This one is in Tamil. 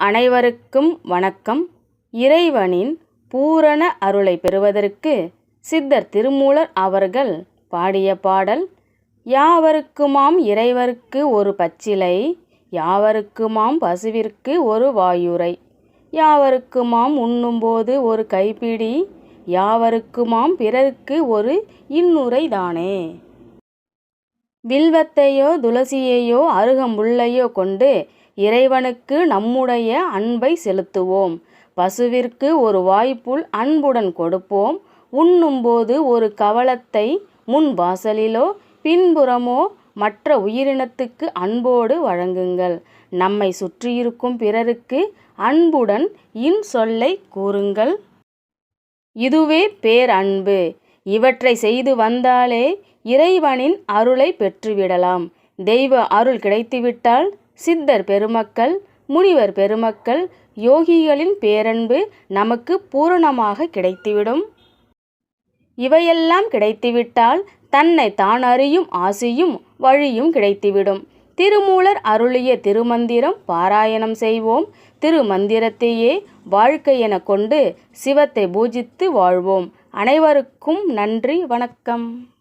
அனைவருக்கும் வணக்கம். இறைவனின் பூரண அருளை பெறுவதற்கு சித்தர் திருமூலர் அவர்கள் பாடிய பாடல் யாவருக்குமாம் இறைவருக்கு ஒரு பச்சிலை யாவருக்குமாம் பசுவிற்கு ஒரு வாயுரை யாவருக்குமாம் உண்ணும்போது ஒரு கைப்பிடி யாவருக்குமாம் பிறருக்கு ஒரு இன்னுரை தானே? வில்வத்தையோ துளசியையோ அருகம்புல்லையோ கொண்டு இறைவனுக்கு நம்முடைய அன்பை செலுத்துவோம். பசுவிற்கு ஒரு வாய்ப்புள் அன்புடன் கொடுப்போம். உண்ணும்போது ஒரு கவளத்தை முன் வாசலிலோ பின்புறமோ மற்ற உயிரினத்துக்கு அன்போடு வழங்குங்கள். நம்மை சுற்றியிருக்கும் பிறருக்கு அன்புடன் இன் சொல்லை கூறுங்கள். இதுவே பேரன்பு. இவற்றை செய்து வந்தாலே இறைவனின் அருளை பெற்றுவிடலாம். தெய்வ அருள் கிடைத்துவிட்டால் சித்தர் பெருமக்கள் முனிவர் பெருமக்கள் யோகிகளின் பேரன்பு நமக்கு பூரணமாக கிடைத்துவிடும். இவையெல்லாம் கிடைத்துவிட்டால் தன்னை தான் அறியும் ஆசியும் வழியும் கிடைத்துவிடும். திருமூலர் அருளிய திருமந்திரம் பாராயணம் செய்வோம். திருமந்திரத்தையே வாழ்க்கை என கொண்டு சிவத்தை பூஜித்து வாழ்வோம். அனைவருக்கும் நன்றி வணக்கம்.